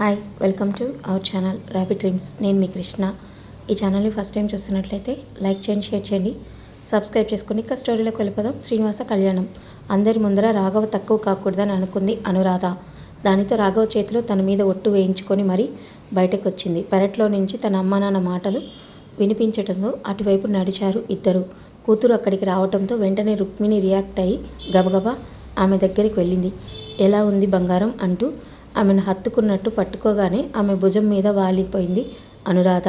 Hi welcome to our channel rapid dreams నేను మీ కృష్ణ. ఈ ఛానల్ని ఫస్ట్ టైం చూస్తున్నట్లయితే లైక్ చేయండి షేర్ చేయండి. సబ్స్క్రైబ్ చేసుకుని ఇక స్టోరీలోకి వెళ్ళిపోదాం. శ్రీనివాస కళ్యాణం. అందరి ముందర రాఘవ తక్కువ కాకూడదని అనుకుంది అనురాధ. దానితో రాఘవ చేతిలో తన మీద ఒట్టు వేయించుకొని మరీ బయటకు వచ్చింది పెరట్లో నుంచి తన అమ్మ నాన్న మాటలు వినిపించడంతో అటువైపు నడిచారు ఇద్దరు. కూతురు అక్కడికి రావడంతో వెంటనే రుక్మిణి రియాక్ట్ అయ్యి గబగబా ఆమె దగ్గరికి వెళ్ళింది. ఎలా ఉంది బంగారం? అంటూ ఆమెను హత్తుకున్నట్టు పట్టుకోగానే ఆమె భుజం మీద వాలిపోయింది అనురాధ.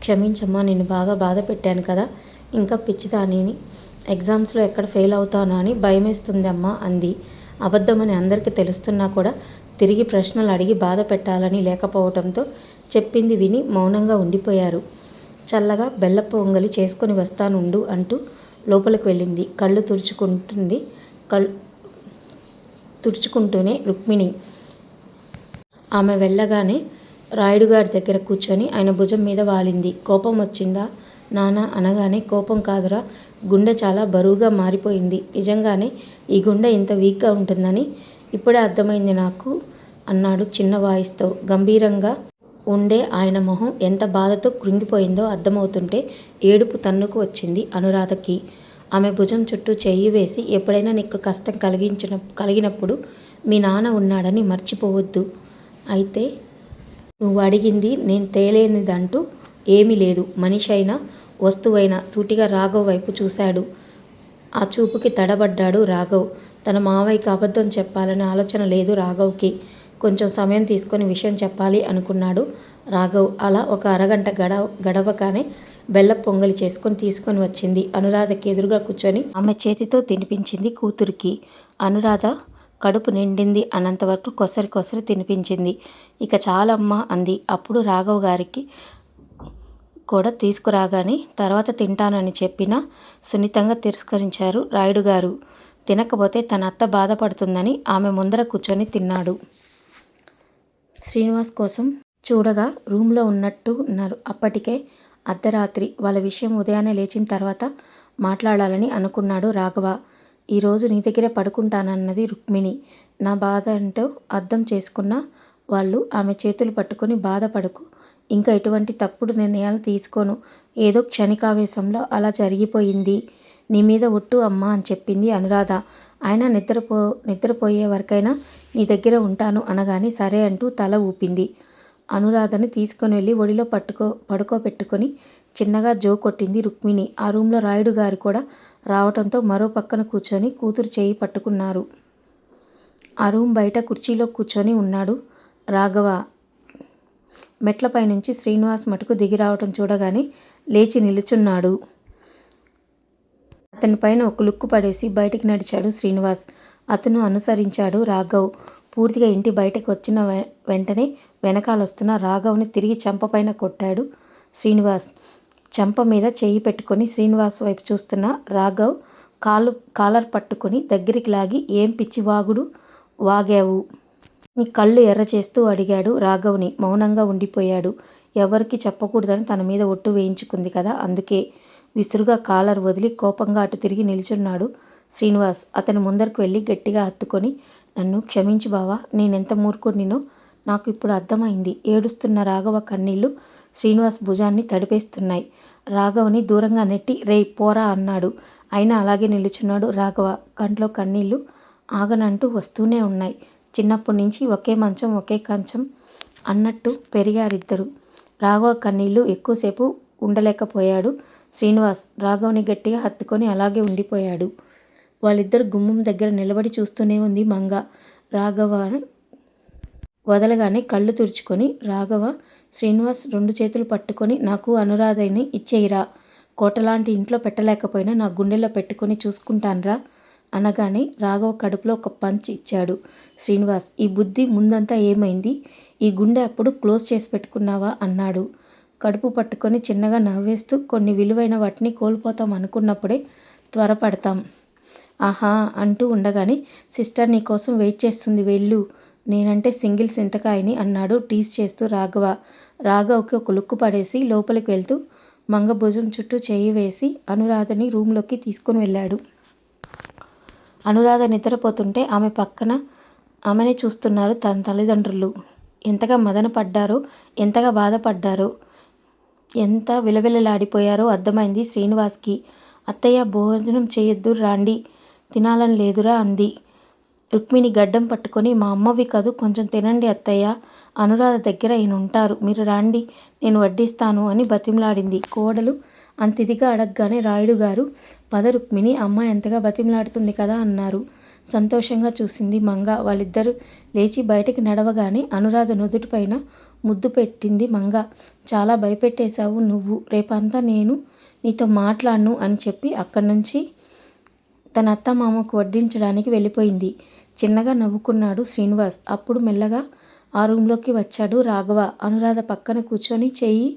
క్షమించమ్మా నేను బాగా బాధ పెట్టాను కదా. ఇంకా పిచ్చిదానిని ఎగ్జామ్స్లో ఎక్కడ ఫెయిల్ అవుతానో అని భయమేస్తుంది అమ్మా అంది. అబద్ధమని అందరికీ తెలుస్తున్నా కూడా తిరిగి ప్రశ్నలు అడిగి బాధ పెట్టాలని లేకపోవడంతో చెప్పింది విని మౌనంగా ఉండిపోయారు. చల్లగా బెల్ల పొంగలి చేసుకొని వస్తానుండు అంటూ లోపలికి వెళ్ళింది. కళ్ళు తుడుచుకుంటుంది కళ్ళు తుడుచుకుంటూనే రుక్మిణి. ఆమె వెళ్ళగానే రాయుడు గారి దగ్గర కూర్చొని ఆయన భుజం మీద వాలింది. కోపం వచ్చిందా? నాన్న అనగానే కోపం కాదురా గుండె చాలా బరువుగా మారిపోయింది. నిజంగానే ఈ గుండె ఇంత వీక్గా ఉంటుందని ఇప్పుడే అర్థమైంది నాకు అన్నాడు చిన్న వాయిస్తో. గంభీరంగా ఉండే ఆయన మొహం ఎంత బాధతో కృంగిపోయిందో అర్థమవుతుంటే ఏడుపు తన్నుకు వచ్చింది అనురాధకి. ఆమె భుజం చుట్టూ చెయ్యి వేసి ఎప్పుడైనా నీకు కష్టం కలిగించిన కలిగినప్పుడు మీ నాన్న ఉన్నాడని మర్చిపోవద్దు. అయితే నువ్వు అడిగింది నేను తేలేనిదంటూ ఏమీ లేదు. మనిషి అయినా వస్తువైనా సూటిగా రాఘవ్ వైపు చూశాడు. ఆ చూపుకి తడబడ్డాడు రాఘవ్. తన మావయ్యకి అబద్ధం చెప్పాలనే ఆలోచన లేదు రాఘవ్కి. కొంచెం సమయం తీసుకొని విషయం చెప్పాలి అనుకున్నాడు రాఘవ్. అలా ఒక అరగంట గడవ గడవగానే బెల్ల పొంగలి చేసుకొని తీసుకొని వచ్చింది. అనురాధకి ఎదురుగా కూర్చొని ఆమె చేతితో తినిపించింది కూతురికి. అనురాధ కడుపు నిండింది అన్నంతవరకు కొసరి కొసరి తినిపించింది. ఇక చాలమ్మ అంది. అప్పుడు రాఘవ్ గారికి కూడా తీసుకురాగానే తర్వాత తింటానని చెప్పినా సున్నితంగా తిరస్కరించారు రాయుడు గారు. తినకపోతే తన అత్త బాధపడుతుందని ఆమె ముందర కూర్చొని తిన్నాడు. శ్రీనివాస్ కోసం చూడగా రూమ్లో ఉన్నట్టు ఉన్నారు. అప్పటికే అర్ధరాత్రి. వాళ్ళ విషయం ఉదయాన్నే లేచిన తర్వాత మాట్లాడాలని అనుకున్నాడు రాఘవ. ఈరోజు నీ దగ్గరే పడుకుంటానన్నది రుక్మిణి. నా బాధ అంటూ అర్థం చేసుకున్న వాళ్ళు ఆమె చేతులు పట్టుకొని బాధపడకు. ఇంకా ఎటువంటి తప్పుడు నిర్ణయాలు తీసుకోను. ఏదో క్షణికావేశంలో అలా జరిగిపోయింది. నీ మీద ఒట్టు అమ్మా అని చెప్పింది అనురాధ. ఆయన నిద్రపో నిద్రపోయే వరకైనా నీ దగ్గర ఉంటాను అనగానే సరే అంటూ తల ఊపింది. అనురాధని తీసుకొని వెళ్ళి ఒడిలో పట్టుకో పడుకోబెట్టుకొని చిన్నగా జో కొట్టింది రుక్మిణి. ఆ రూమ్లో రాయుడు గారు కూడా రావటంతో మరో పక్కన కూర్చొని కూతురు చేయి పట్టుకున్నారు. ఆ రూమ్ బయట కుర్చీలో కూర్చొని ఉన్నాడు రాఘవ. మెట్లపై నుంచి శ్రీనివాస్ మటుకు దిగి రావటం చూడగానే లేచి నిలుచున్నాడు. అతని పైన ఒక లుక్కు పడేసి బయటికి నడిచాడు శ్రీనివాస్. అతను అనుసరించాడు రాఘవ్. పూర్తిగా ఇంటి బయటకు వచ్చిన వెంటనే వెనకాలొస్తున్న రాఘవ్ని తిరిగి చంపపైన కొట్టాడు శ్రీనివాస్. చెంప మీద చేయి పెట్టుకొని శ్రీనివాస్ వైపు చూస్తున్న రాఘవ్ కాలు కాలర్ పట్టుకొని దగ్గరికి లాగి ఏం పిచ్చి వాగుడు? వాగావు? నీ కళ్ళు ఎర్ర చేస్తూ అడిగాడు రాఘవ్ని. మౌనంగా ఉండిపోయాడు. ఎవరికి చెప్పకూడదని తన మీద ఒట్టు వేయించుకుంది కదా. అందుకే విసురుగా కాలర్ వదిలి కోపంగా అటు తిరిగి నిల్చున్నాడు శ్రీనివాస్. అతని ముందరకు వెళ్ళి గట్టిగా హత్తుకొని నన్ను క్షమించి బావా. నేనెంత మూర్ఖుడినో నాకు ఇప్పుడు అర్థమైంది. ఏడుస్తున్న రాఘవ కన్నీళ్ళు శ్రీనివాస్ భుజాన్ని తడిపేస్తున్నాయి. రాఘవని దూరంగా నెట్టి రే పోరా అన్నాడు. అయినా అలాగే నిలుచున్నాడు రాఘవ. కంట్లో కన్నీళ్ళు ఆగనంటూ వస్తూనే ఉన్నాయి. చిన్నప్పటి నుంచి ఒకే మంచం ఒకే కంచం అన్నట్టు పెరిగారిద్దరు. రాఘవ కన్నీళ్ళు ఎక్కువసేపు ఉండలేకపోయాడు శ్రీనివాస్. రాఘవని గట్టిగా హత్తుకొని అలాగే ఉండిపోయాడు. వాళ్ళిద్దరు గుమ్మం దగ్గర నిలబడి చూస్తూనే ఉంది మంగ. రాఘవ వదలగానే కళ్ళు తుడుచుకొని రాఘవ శ్రీనివాస్ రెండు చేతులు పట్టుకొని నాకు అనురాధని ఇచ్చేయిరా. కోటలాంటి ఇంట్లో పెట్టలేకపోయినా నా గుండెల్లో పెట్టుకొని చూసుకుంటాన్రా అనగానే రాఘవ కడుపులో ఒక పంచ్ ఇచ్చాడు. శ్రీనివాస్ ఈ బుద్ధి ముందంతా ఏమైంది? ఈ గుండె అప్పుడు క్లోజ్ చేసి పెట్టుకున్నావా? అన్నాడు. కడుపు పట్టుకొని చిన్నగా నవ్వేస్తూ కొన్ని విలువైన వాటిని కోల్పోతాం అనుకున్నప్పుడే త్వరపడతాం. ఆహా అంటూ ఉండగానే సిస్టర్ నీకోసం వెయిట్ చేస్తుంది వెళ్ళు. నేనంటే సింగిల్ సింతకాయని అన్నాడు టీస్ చేస్తూ రాఘవ. రాఘవ్కి ఒక లుక్కు పడేసి లోపలికి వెళ్తూ మంగ భుజం చుట్టూ చేయి వేసి అనురాధని రూమ్లోకి తీసుకుని వెళ్ళాడు. అనురాధ నిద్రపోతుంటే ఆమె పక్కన ఆమెనే చూస్తున్నారు తన తల్లిదండ్రులు. ఎంతగా మదన పడ్డారో ఎంతగా బాధపడ్డారో ఎంత విలవిలలాడిపోయారో అర్థమైంది శ్రీనివాస్కి. అత్తయ్య భోజనం చేయొద్దు రాండి తినాలని లేదురా అంది. రుక్మిణి గడ్డం పట్టుకొని మా అమ్మవి కాదు కొంచెం తినండి అత్తయ్య. అనురాధ దగ్గర ఈయన ఉంటారు మీరు రాండి నేను వడ్డిస్తాను అని బతిమలాడింది. కోడలు అంత ఇదిగా అడగగానే రాయుడు గారు పద రుక్మిణి అమ్మ ఎంతగా బతిమలాడుతుంది కదా అన్నారు. సంతోషంగా చూసింది మంగ. వాళ్ళిద్దరూ లేచి బయటికి నడవగానే అనురాధ నుదుటిపైన ముద్దు పెట్టింది మంగ. చాలా భయపెట్టేశావు నువ్వు. రేపంతా నేను నీతో మాట్లాడను అని చెప్పి అక్కడి నుంచి తన అత్త మామకు వడ్డించడానికి వెళ్ళిపోయింది. చిన్నగా నవ్వుకున్నాడు శ్రీనివాస్. అప్పుడు మెల్లగా ఆ రూమ్లోకి వచ్చాడు రాఘవ. అనురాధ పక్కన కూర్చొని చెయ్యి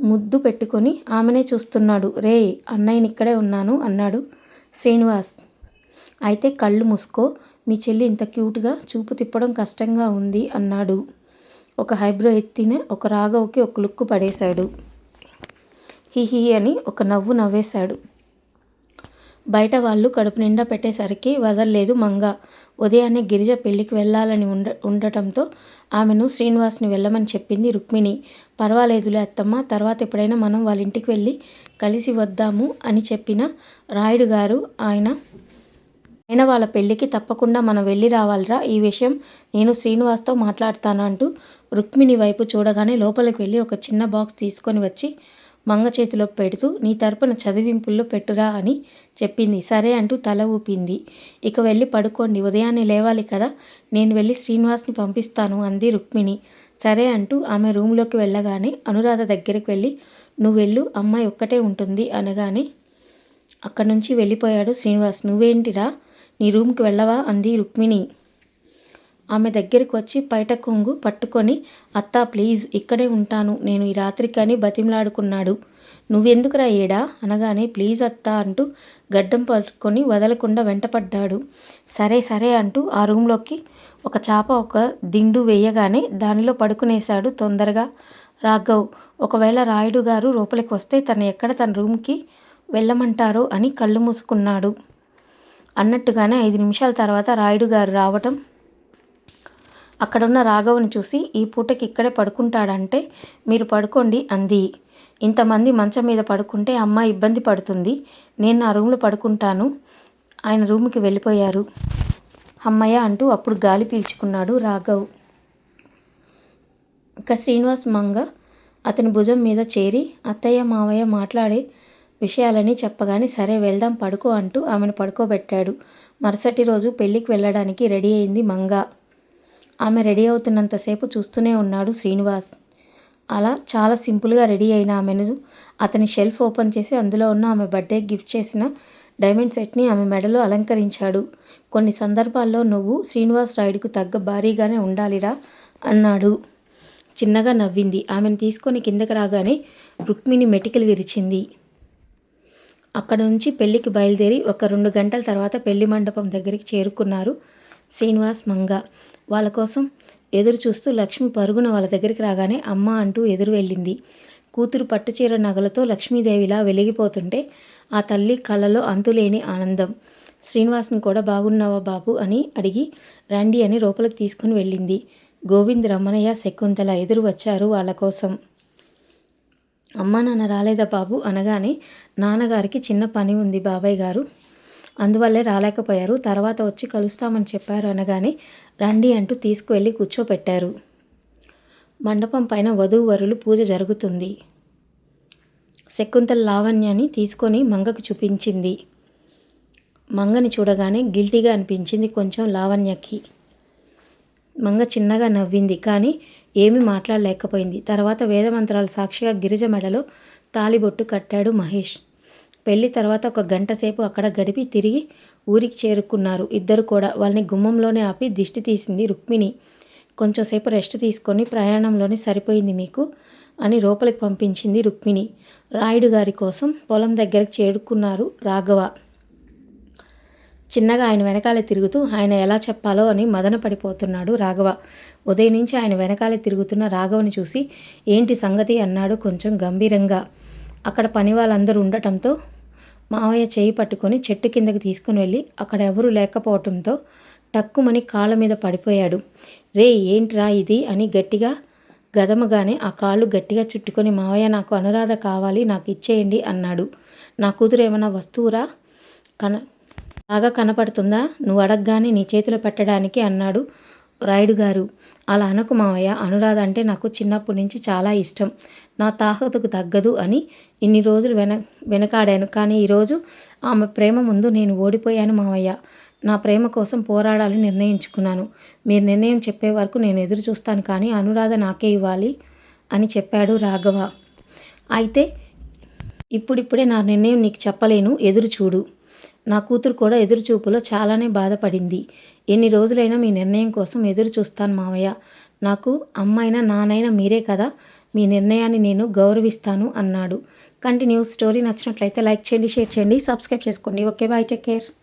ముద్దు పెట్టుకొని ఆమెనే చూస్తున్నాడు. రే అన్నయ్యని ఇక్కడే ఉన్నాను అన్నాడు శ్రీనివాస్. అయితే కళ్ళు మూసుకో మీ చెల్లి ఇంత క్యూట్గా చూపు తిప్పడం కష్టంగా ఉంది అన్నాడు. ఒక హైబ్రో ఎత్తిన ఒక రాఘవ్కి ఒక లుక్కు పడేశాడు. హిహి అని ఒక నవ్వు నవ్వేశాడు. బయట వాళ్ళు కడుపు నిండా పెట్టేసరికి వదలలేదు మంగ. ఉదయాన్నే గిరిజ పెళ్ళికి వెళ్ళాలని ఉండ ఉండటంతో ఆమెను శ్రీనివాస్ని వెళ్ళమని చెప్పింది రుక్మిణి. పర్వాలేదులే అత్తమ్మ తర్వాత ఎప్పుడైనా మనం వాళ్ళ ఇంటికి వెళ్ళి కలిసి వద్దాము అని చెప్పిన రాయుడు గారు ఆయన అయినా వాళ్ళ పెళ్ళికి తప్పకుండా మనం వెళ్ళి రావాలిరా ఈ విషయం నేను శ్రీనివాస్తో మాట్లాడతాను అంటూ రుక్మిణి వైపు చూడగానే లోపలికి వెళ్ళి ఒక చిన్న బాక్స్ తీసుకొని వచ్చి మంగ చేతిలో పెడుతూ నీ తరపున చదివింపుల్లో పెట్టురా అని చెప్పింది. సరే అంటూ తల ఊపింది. ఇక వెళ్ళి పడుకోండి. ఉదయాన్నే లేవాలి కదా. నేను వెళ్ళి శ్రీనివాస్ని పంపిస్తాను అంది రుక్మిణి. సరే అంటూ ఆమె రూమ్లోకి వెళ్ళగానే అనురాధ దగ్గరికి వెళ్ళి నువ్వు వెళ్ళు. అమ్మాయి ఒక్కటే ఉంటుంది అనగానే అక్కడి నుంచి వెళ్ళిపోయాడు శ్రీనివాస్. నువ్వేంటిరా? నీ రూమ్కి వెళ్ళవా? అంది రుక్మిణి. ఆమె దగ్గరికి వచ్చి పైట కొంగు పట్టుకొని అత్తా ప్లీజ్ ఇక్కడే ఉంటాను నేను ఈ రాత్రికని బతిమలాడుకున్నాడు. నువ్వెందుకురా ఏడా? అనగానే ప్లీజ్ అత్తా అంటూ గడ్డం పట్టుకొని వదలకుండా వెంటపడ్డాడు. సరే సరే అంటూ ఆ రూమ్లోకి ఒక చాప ఒక దిండు వేయగానే దానిలో పడుకునేశాడు తొందరగా. రాఘవ్ ఒకవేళ రాయుడు గారు లోపలికి వస్తే తను ఎక్కడ తన రూమ్కి వెళ్ళమంటారో అని కళ్ళు మూసుకున్నాడు. అన్నట్టుగానే ఐదు నిమిషాల తర్వాత రాయుడు గారు రావటం అక్కడున్న రాఘవుని చూసి ఈ పూటకి ఇక్కడే పడుకుంటాడంటే మీరు పడుకోండి అంది. ఇంతమంది మంచం మీద పడుకుంటే అమ్మ ఇబ్బంది పడుతుంది. నేను నా రూమ్లో పడుకుంటాను. ఆయన రూమ్కి వెళ్ళిపోయారు. అమ్మయ్య అంటూ అప్పుడు గాలి పీల్చుకున్నాడు రాఘవ్. ఇక శ్రీనివాస్ మంగ అతని భుజం మీద చేరి అత్తయ్య మావయ్య మాట్లాడే విషయాలని చెప్పగానే సరే వెళ్దాం పడుకో అంటూ ఆమెను పడుకోబెట్టాడు. మరుసటి రోజు పెళ్ళికి వెళ్ళడానికి రెడీ అయింది మంగ. ఆమె రెడీ అవుతున్నంతసేపు చూస్తూనే ఉన్నాడు శ్రీనివాస్. అలా చాలా సింపుల్గా రెడీ అయిన ఆమెను అతని షెల్ఫ్ ఓపెన్ చేసి అందులో ఉన్న ఆమె బర్త్డే గిఫ్ట్ చేసిన డైమండ్ సెట్ని ఆమె మెడలో అలంకరించాడు. కొన్ని సందర్భాల్లో నువ్వు శ్రీనివాస్ రాయుడుకు తగ్గ భారీగానే ఉండాలిరా అన్నాడు. చిన్నగా నవ్వింది. ఆమెను తీసుకొని కిందకి రాగానే రుక్మిణి మెటికలు విరిచింది. అక్కడ నుంచి పెళ్ళికి బయలుదేరి ఒక రెండు గంటల తర్వాత పెళ్ళి మండపం దగ్గరికి చేరుకున్నారు. శ్రీనివాస్ మంగ. వాళ్ళ కోసం ఎదురు చూస్తూ లక్ష్మి పరుగున వాళ్ళ దగ్గరికి రాగానే అమ్మ అంటూ ఎదురు వెళ్ళింది. కూతురు పట్టుచీర నగలతో లక్ష్మీదేవిలా వెలిగిపోతుంటే ఆ తల్లి కళ్ళలో అంతులేని ఆనందం. శ్రీనివాస్ని కూడా బాగున్నావా బాబు అని అడిగి రండి అని లోపలికి తీసుకుని వెళ్ళింది. గోవింద్ రమణయ్య శకుంతల ఎదురు వచ్చారు వాళ్ళ కోసం. అమ్మ నాన్న రాలేదా బాబు అనగానే నాన్నగారికి చిన్న పని ఉంది బాబాయ్ గారు. అందువల్లే రాలేకపోయారు. తర్వాత వచ్చి కలుస్తామని చెప్పారు అనగానే రండి అంటూ తీసుకువెళ్ళి కూర్చోపెట్టారు. మండపం పైన వధూవరులు పూజ జరుగుతుంది. శకుంతల లావణ్యాన్ని తీసుకొని మంగకు చూపించింది. మంగని చూడగానే గిల్టీగా అనిపించింది కొంచెం లావణ్యకి. మంగ చిన్నగా నవ్వింది కానీ ఏమీ మాట్లాడలేకపోయింది. తర్వాత వేదమంత్రాలు సాక్షిగా గిరిజ మెడలో తాలిబొట్టు కట్టాడు మహేష్. పెళ్ళి తర్వాత ఒక గంట సేపు అక్కడ గడిపి తిరిగి ఊరికి చేరుకున్నారు. ఇద్దరు కూడా వాళ్ళని గుమ్మంలోనే ఆపి దిష్టి తీసింది రుక్మిణి. కొంచెంసేపు రెస్ట్ తీసుకొని ప్రయాణంలోనే సరిపోయింది మీకు? అని లోపలికి పంపించింది రుక్మిణి. రాయుడు గారి కోసం పొలం దగ్గరికి చేరుకున్నారు రాఘవ. చిన్నగా ఆయన వెనకాలే తిరుగుతూ ఆయన ఎలా చెప్పాలో అని మదన పడిపోతున్నాడు రాఘవ. ఉదయం నుంచి ఆయన వెనకాలే తిరుగుతున్న రాఘవని చూసి ఏంటి సంగతి? అన్నాడు కొంచెం గంభీరంగా. అక్కడ పని వాళ్ళందరూ ఉండటంతో మావయ్య చేయి పట్టుకొని చెట్టు కిందకి తీసుకుని వెళ్ళి అక్కడ ఎవరూ లేకపోవటంతో టక్కుమని కాళ్ళ మీద పడిపోయాడు. రే ఏంట్రా ఇది? అని గట్టిగా గదమగానే ఆ కాళ్ళు గట్టిగా చుట్టుకొని మావయ్య నాకు అనురాధ కావాలి నాకు ఇచ్చేయండి అన్నాడు. నా కూతురు ఏమైనా వస్తువురా? కన బాగా కనపడుతుందా? నువ్వు అడగగానే నీ చేతిలో పెట్టడానికి అన్నాడు. రాయుడు గారు. అలా అనకు మావయ్య అనురాధ అంటే నాకు చిన్నప్పటి నుంచి చాలా ఇష్టం. నా తాహతకు తగ్గదు అని ఇన్ని రోజులు వెన వెనకాడాను. కానీ ఈరోజు ఆమె ప్రేమ ముందు నేను ఓడిపోయాను మావయ్య. నా ప్రేమ కోసం పోరాడాలని నిర్ణయించుకున్నాను. మీరు నిర్ణయం చెప్పే వరకు నేను ఎదురు చూస్తాను కానీ అనురాధ నాకే ఇవ్వాలి అని చెప్పాడు రాఘవ. అయితే ఇప్పుడిప్పుడే నా నిర్ణయం నీకు చెప్పలేను. ఎదురు చూడు. నా కూతురు కూడా ఎదురుచూపులో చాలానే బాధపడింది. ఎన్ని రోజులైనా మీ నిర్ణయం కోసం ఎదురు చూస్తాను మావయ్య. నాకు అమ్మైనా నానైనా మీరే కదా. మీ నిర్ణయాన్ని నేను గౌరవిస్తాను అన్నాడు. కంటిన్యూ స్టోరీ నచ్చినట్లయితే లైక్ చేయండి షేర్ చేయండి సబ్స్క్రైబ్ చేసుకోండి. Okay bye take care.